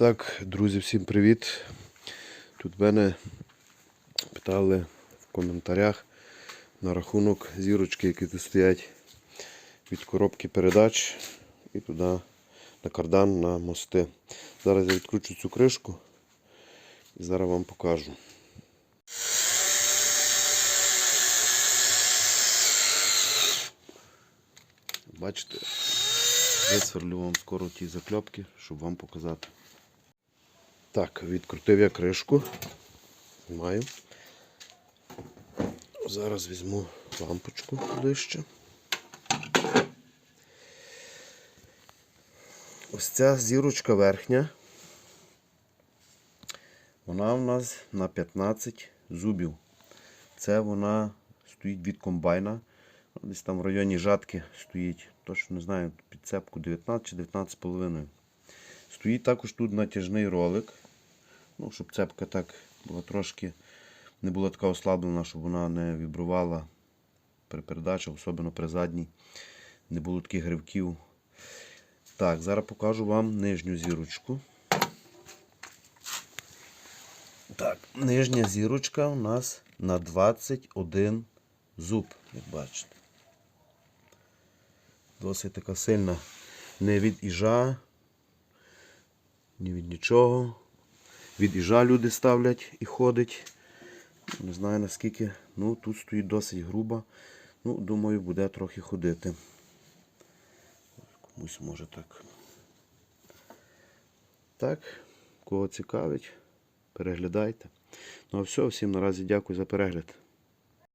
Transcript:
Так, друзі, всім привіт. Тут мене питали в коментарях на рахунок зірочки, які тут стоять від коробки передач і туди на кардан на мости. Зараз я відкручу цю кришку і зараз вам покажу. Бачите, висверлю вам скоро ті закльопки, щоб вам показати. Так, відкрутив я кришку. Знімаю. Зараз візьму лампочку ближче. Ось ця зірочка верхня. Вона у нас на 15 зубів. Це вона стоїть від комбайна. Десь там в районі жатки стоїть. Точно не знаю, підцепку 19 чи 19,5. Стоїть також тут натяжний ролик. Ну, щоб цепка так була трошки не була така ослаблена, щоб вона не вібрувала при передачі, особливо при задній. Не було таких гривків. Так, зараз покажу вам нижню зірочку. Так, нижня зірочка у нас на 21 зуб, як бачите. Досить така сильна. Не від іжа, ні від нічого. Від іжа люди ставлять і ходить. Не знаю наскільки. Ну, тут стоїть досить груба. Ну, думаю, буде трохи ходити. Комусь може так. Так, кого цікавить, переглядайте. Ну а все, всім наразі дякую за перегляд.